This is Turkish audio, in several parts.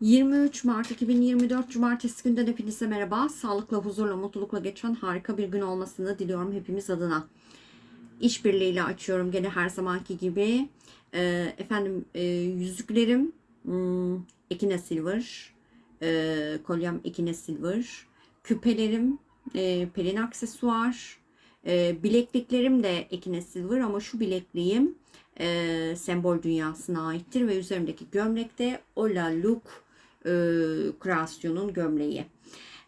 23 Mart 2024 Cumartesi günden hepinize merhaba. Sağlıkla, huzurla, mutlulukla geçen harika bir gün olmasını diliyorum hepimiz adına. İşbirliğiyle açıyorum gene her zamanki gibi. Ee, efendim e, yüzüklerim hmm, Ekine Silver, e, kolyem Ekine Silver, küpelerim e, Pelin aksesuar, e, bilekliklerim de Ekine Silver ama şu bilekliğim e, sembol dünyasına aittir ve üzerimdeki gömlek de Ola Look e, kreasyonun gömleği.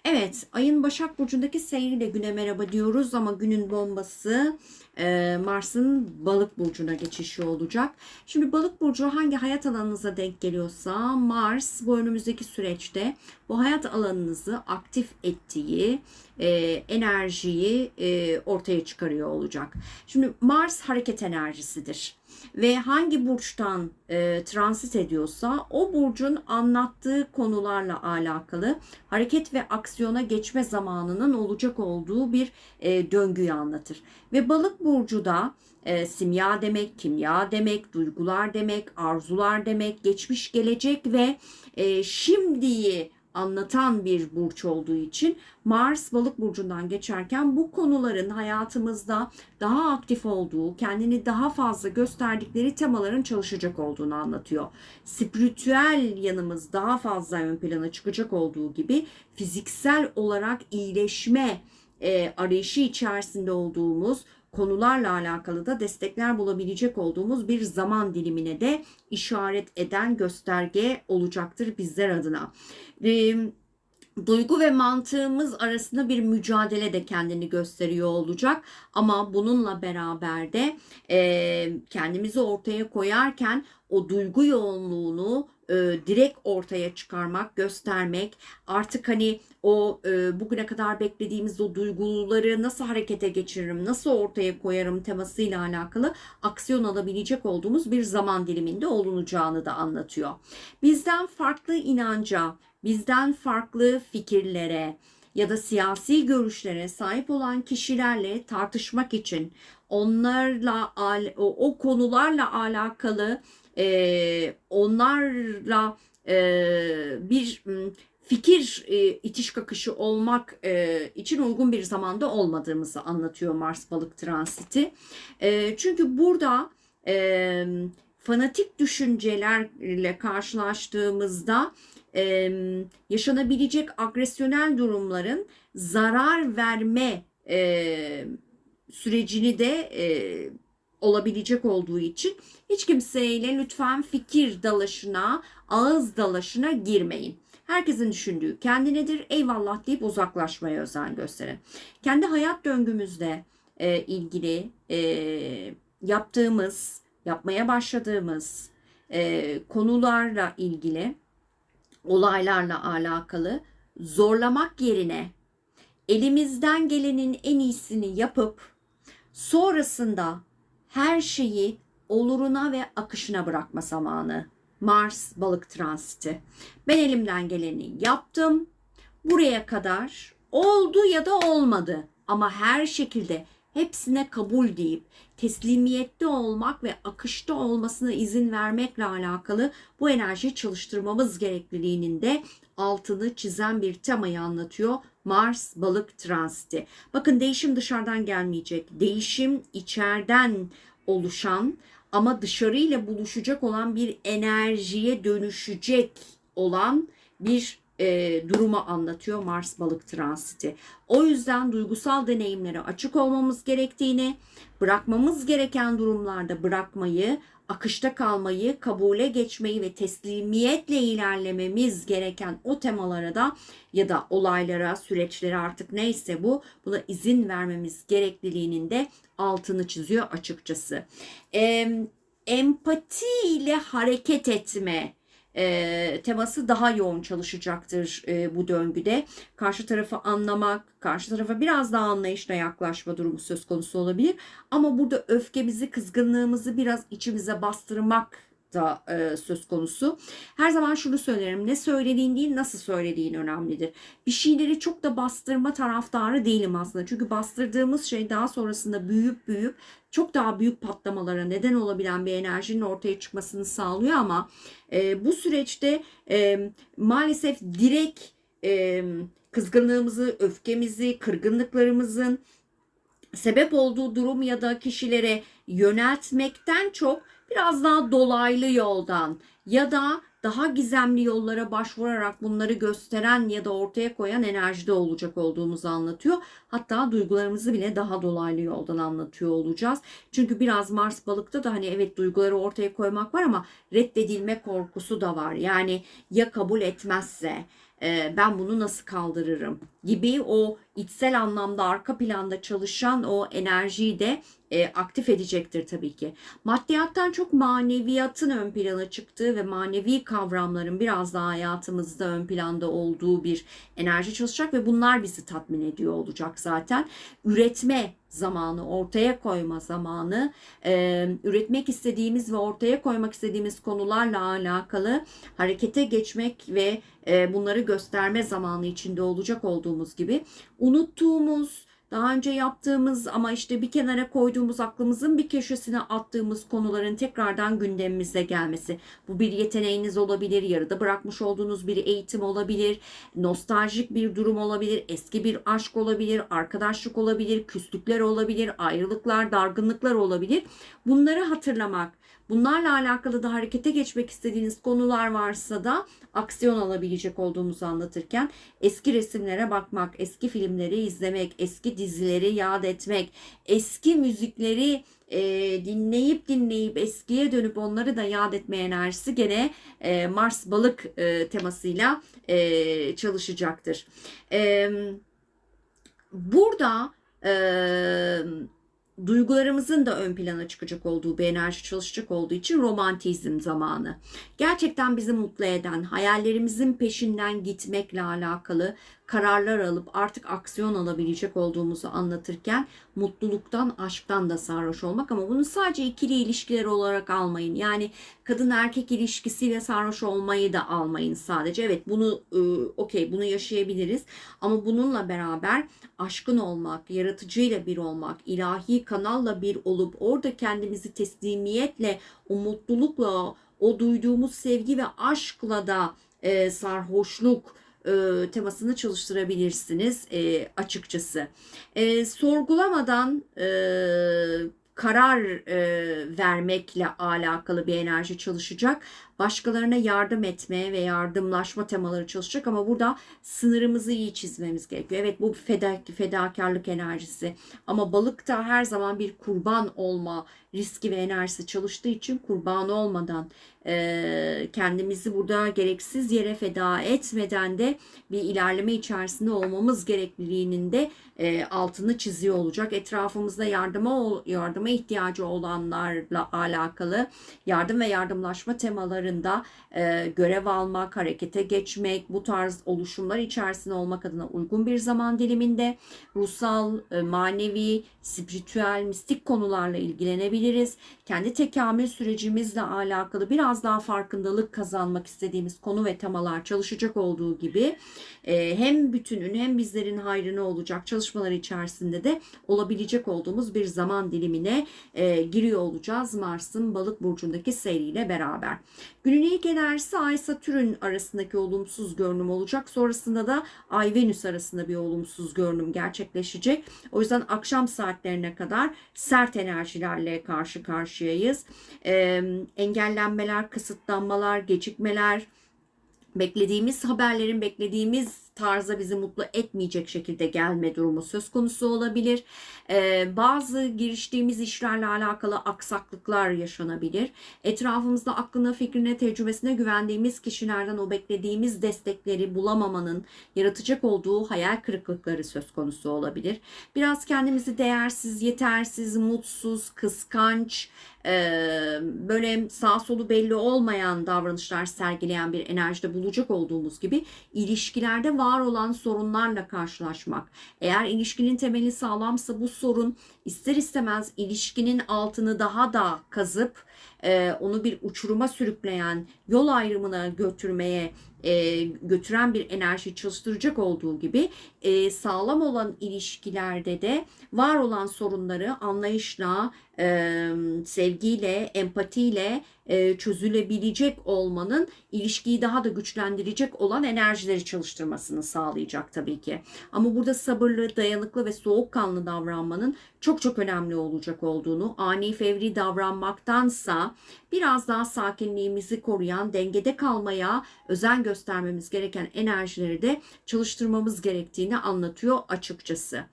Evet, ayın Başak Burcu'ndaki seyriyle güne merhaba diyoruz ama günün bombası e, Mars'ın Balık Burcu'na geçişi olacak. Şimdi Balık Burcu hangi hayat alanınıza denk geliyorsa Mars bu önümüzdeki süreçte bu hayat alanınızı aktif ettiği e, enerjiyi e, ortaya çıkarıyor olacak. Şimdi Mars hareket enerjisidir ve hangi burçtan e, transit ediyorsa o burcun anlattığı konularla alakalı hareket ve aksiyona geçme zamanının olacak olduğu bir e, döngüyü anlatır. Ve balık burcu da e, simya demek, kimya demek, duygular demek, arzular demek, geçmiş, gelecek ve e, şimdiyi anlatan bir burç olduğu için Mars balık burcundan geçerken bu konuların hayatımızda daha aktif olduğu, kendini daha fazla gösterdikleri temaların çalışacak olduğunu anlatıyor. Spiritüel yanımız daha fazla ön plana çıkacak olduğu gibi fiziksel olarak iyileşme e, arayışı içerisinde olduğumuz konularla alakalı da destekler bulabilecek olduğumuz bir zaman dilimine de işaret eden gösterge olacaktır bizler adına. E, duygu ve mantığımız arasında bir mücadele de kendini gösteriyor olacak ama bununla beraber de e, kendimizi ortaya koyarken o duygu yoğunluğunu e, direkt ortaya çıkarmak, göstermek, artık hani o e, bugüne kadar beklediğimiz o duyguları nasıl harekete geçiririm, nasıl ortaya koyarım temasıyla alakalı aksiyon alabilecek olduğumuz bir zaman diliminde olunacağını da anlatıyor. Bizden farklı inanca, bizden farklı fikirlere ya da siyasi görüşlere sahip olan kişilerle tartışmak için onlarla o, konularla alakalı e, onlarla e, bir fikir e, itiş kakışı olmak e, için uygun bir zamanda olmadığımızı anlatıyor Mars balık transiti. E, çünkü burada e, fanatik düşüncelerle karşılaştığımızda e, yaşanabilecek agresyonel durumların zarar verme e, sürecini de e, olabilecek olduğu için hiç kimseyle lütfen fikir dalaşına, ağız dalaşına girmeyin. Herkesin düşündüğü kendinedir. Eyvallah deyip uzaklaşmaya özen gösterin. Kendi hayat döngümüzde e, ilgili e, yaptığımız, yapmaya başladığımız e, konularla ilgili olaylarla alakalı zorlamak yerine elimizden gelenin en iyisini yapıp sonrasında her şeyi oluruna ve akışına bırakma zamanı. Mars balık transiti. Ben elimden geleni yaptım. Buraya kadar oldu ya da olmadı. Ama her şekilde hepsine kabul deyip teslimiyette olmak ve akışta olmasına izin vermekle alakalı bu enerjiyi çalıştırmamız gerekliliğinin de altını çizen bir temayı anlatıyor. Mars balık transiti. Bakın değişim dışarıdan gelmeyecek. Değişim içeriden oluşan ama dışarıyla buluşacak olan bir enerjiye dönüşecek olan bir e, durumu anlatıyor Mars balık transiti. O yüzden duygusal deneyimlere açık olmamız gerektiğini, bırakmamız gereken durumlarda bırakmayı, akışta kalmayı, kabule geçmeyi ve teslimiyetle ilerlememiz gereken o temalara da ya da olaylara, süreçlere artık neyse bu buna izin vermemiz gerekliliğinin de altını çiziyor açıkçası. E, empati ile hareket etme e, teması daha yoğun çalışacaktır e, bu döngüde. Karşı tarafı anlamak, karşı tarafa biraz daha anlayışla yaklaşma durumu söz konusu olabilir. Ama burada öfkemizi, kızgınlığımızı biraz içimize bastırmak da e, söz konusu. Her zaman şunu söylerim. Ne söylediğin değil nasıl söylediğin önemlidir. Bir şeyleri çok da bastırma taraftarı değilim aslında. Çünkü bastırdığımız şey daha sonrasında büyüyüp büyüyüp çok daha büyük patlamalara neden olabilen bir enerjinin ortaya çıkmasını sağlıyor ama e, bu süreçte e, maalesef direkt e, kızgınlığımızı, öfkemizi, kırgınlıklarımızın sebep olduğu durum ya da kişilere yöneltmekten çok biraz daha dolaylı yoldan ya da daha gizemli yollara başvurarak bunları gösteren ya da ortaya koyan enerjide olacak olduğumuzu anlatıyor. Hatta duygularımızı bile daha dolaylı yoldan anlatıyor olacağız. Çünkü biraz Mars balıkta da hani evet duyguları ortaya koymak var ama reddedilme korkusu da var. Yani ya kabul etmezse e, ben bunu nasıl kaldırırım gibi o içsel anlamda arka planda çalışan o enerjiyi de e, aktif edecektir tabii ki. Maddiyattan çok maneviyatın ön plana çıktığı ve manevi kavramların biraz daha hayatımızda ön planda olduğu bir enerji çalışacak ve bunlar bizi tatmin ediyor olacak zaten. Üretme zamanı, ortaya koyma zamanı, e, üretmek istediğimiz ve ortaya koymak istediğimiz konularla alakalı harekete geçmek ve e, bunları gösterme zamanı içinde olacak olduğumuz gibi unuttuğumuz, daha önce yaptığımız ama işte bir kenara koyduğumuz aklımızın bir köşesine attığımız konuların tekrardan gündemimize gelmesi. Bu bir yeteneğiniz olabilir, yarıda bırakmış olduğunuz bir eğitim olabilir, nostaljik bir durum olabilir, eski bir aşk olabilir, arkadaşlık olabilir, küslükler olabilir, ayrılıklar, dargınlıklar olabilir. Bunları hatırlamak, Bunlarla alakalı da harekete geçmek istediğiniz konular varsa da aksiyon alabilecek olduğumuzu anlatırken eski resimlere bakmak, eski filmleri izlemek, eski dizileri yad etmek, eski müzikleri e, dinleyip dinleyip eskiye dönüp onları da yad etme enerjisi gene e, Mars balık e, temasıyla e, çalışacaktır. E, burada e, duygularımızın da ön plana çıkacak olduğu bir enerji çalışacak olduğu için romantizm zamanı. Gerçekten bizi mutlu eden, hayallerimizin peşinden gitmekle alakalı kararlar alıp artık aksiyon alabilecek olduğumuzu anlatırken mutluluktan, aşktan da sarhoş olmak ama bunu sadece ikili ilişkiler olarak almayın. Yani kadın erkek ilişkisiyle sarhoş olmayı da almayın sadece. Evet bunu e, okey bunu yaşayabiliriz ama bununla beraber aşkın olmak, yaratıcıyla bir olmak, ilahi kanalla bir olup orada kendimizi teslimiyetle, o mutlulukla, o duyduğumuz sevgi ve aşkla da e, sarhoşluk, e, temasını çalıştırabilirsiniz e, açıkçası. E, sorgulamadan e, karar e, vermekle alakalı bir enerji çalışacak. Başkalarına yardım etme ve yardımlaşma temaları çalışacak ama burada sınırımızı iyi çizmemiz gerekiyor. Evet bu feda, fedakarlık enerjisi ama balıkta her zaman bir kurban olma riski ve enerjisi çalıştığı için kurban olmadan e, kendimizi burada gereksiz yere feda etmeden de bir ilerleme içerisinde olmamız gerekliliğinin de e, altını çiziyor olacak. Etrafımızda yardıma yardıma ihtiyacı olanlarla alakalı yardım ve yardımlaşma temalarında e, görev almak, harekete geçmek, bu tarz oluşumlar içerisinde olmak adına uygun bir zaman diliminde ruhsal, e, manevi, spiritüel, mistik konularla ilgilenebiliriz. Kendi tekamül sürecimizle alakalı biraz daha farkındalık kazanmak istediğimiz konu ve temalar çalışacak olduğu gibi e, hem bütünün hem bizlerin hayrına olacak çalışmalar içerisinde de olabilecek olduğumuz bir zaman dilimine e, giriyor olacağız Mars'ın balık burcundaki seyriyle beraber. Günün ilk enerjisi Ay Satürn arasındaki olumsuz görünüm olacak. Sonrasında da Ay Venüs arasında bir olumsuz görünüm gerçekleşecek. O yüzden akşam saatlerine kadar sert enerjilerle karşı karşıyayız. E, engellenmeler, kısıtlanmalar, gecikmeler, beklediğimiz haberlerin beklediğimiz tarzda bizi mutlu etmeyecek şekilde gelme durumu söz konusu olabilir. Ee, bazı giriştiğimiz işlerle alakalı aksaklıklar yaşanabilir. Etrafımızda aklına, fikrine, tecrübesine güvendiğimiz kişilerden o beklediğimiz destekleri bulamamanın yaratacak olduğu hayal kırıklıkları söz konusu olabilir. Biraz kendimizi değersiz, yetersiz, mutsuz, kıskanç, Ee, böyle sağ solu belli olmayan davranışlar sergileyen bir enerjide bulacak olduğumuz gibi ilişkilerde var olan sorunlarla karşılaşmak. Eğer ilişkinin temeli sağlamsa bu sorun ister istemez ilişkinin altını daha da kazıp e, onu bir uçuruma sürükleyen, yol ayrımına götürmeye e, götüren bir enerji çalıştıracak olduğu gibi e, sağlam olan ilişkilerde de var olan sorunları anlayışla, e, sevgiyle, empatiyle e, çözülebilecek olmanın ilişkiyi daha da güçlendirecek olan enerjileri çalıştırmasını sağlayacak tabii ki. Ama burada sabırlı, dayanıklı ve soğukkanlı davranmanın çok çok önemli olacak olduğunu, ani fevri davranmaktansa biraz daha sakinliğimizi koruyan, dengede kalmaya özen göstermemiz gereken enerjileri de çalıştırmamız gerektiğini anlatıyor açıkçası.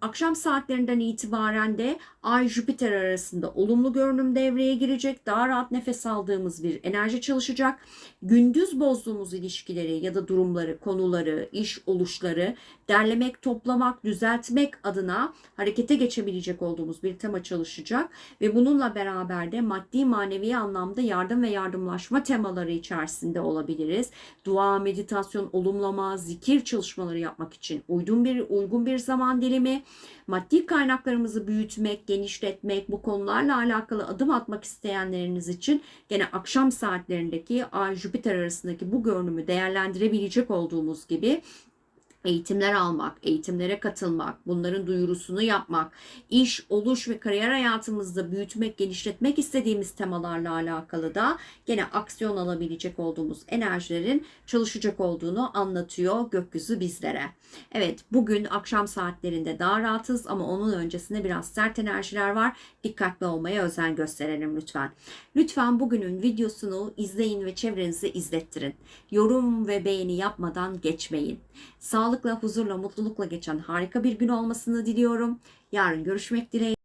Akşam saatlerinden itibaren de Ay Jüpiter arasında olumlu görünüm devreye girecek. Daha rahat nefes aldığımız bir enerji çalışacak. Gündüz bozduğumuz ilişkileri ya da durumları, konuları, iş oluşları derlemek, toplamak, düzeltmek adına harekete geçebilecek olduğumuz bir tema çalışacak ve bununla beraber de maddi manevi anlamda yardım ve yardımlaşma temaları içerisinde olabiliriz. Dua, meditasyon, olumlama, zikir çalışmaları yapmak için uygun bir uygun bir zaman dilimi. Maddi kaynaklarımızı büyütmek, genişletmek, bu konularla alakalı adım atmak isteyenleriniz için gene akşam saatlerindeki Ay Jüpiter arasındaki bu görünümü değerlendirebilecek olduğumuz gibi eğitimler almak, eğitimlere katılmak, bunların duyurusunu yapmak, iş, oluş ve kariyer hayatımızda büyütmek, genişletmek istediğimiz temalarla alakalı da gene aksiyon alabilecek olduğumuz enerjilerin çalışacak olduğunu anlatıyor gökyüzü bizlere. Evet bugün akşam saatlerinde daha rahatız ama onun öncesinde biraz sert enerjiler var. Dikkatli olmaya özen gösterelim lütfen. Lütfen bugünün videosunu izleyin ve çevrenize izlettirin. Yorum ve beğeni yapmadan geçmeyin. Sağlıkla, huzurla, mutlulukla geçen harika bir gün olmasını diliyorum. Yarın görüşmek dileğiyle.